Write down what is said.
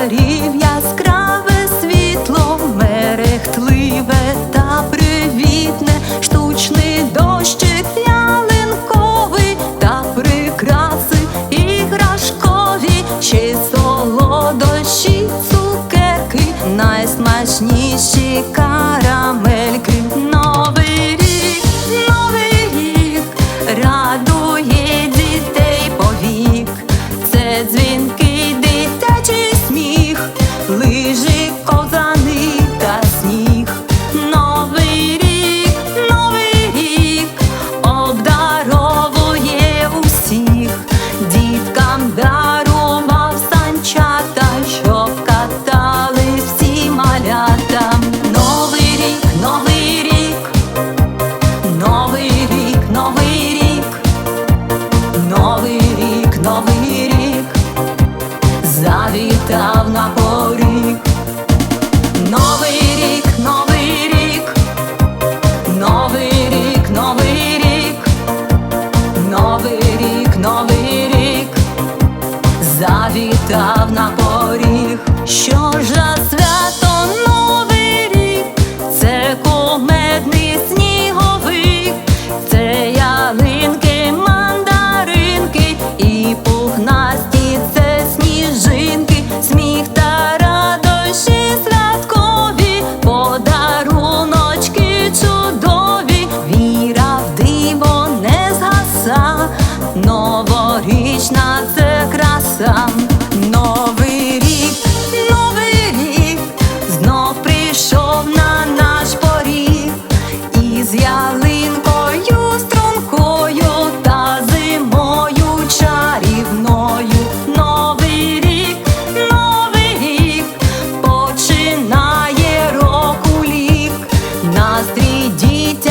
ліхтарів яскраве світло, мерехтливе та привітне, штучний дощик ялинковий та прикраси іграшкові, ще й солодощі, цукерки, найсмачніші карамельки. Новий рік, новий рік радує дітей повік. Це дзвінки. став на поріг. Новий з ялинкою, стрункою та зимою чарівною новий рік, новий рік починає року лік, настрій дітям.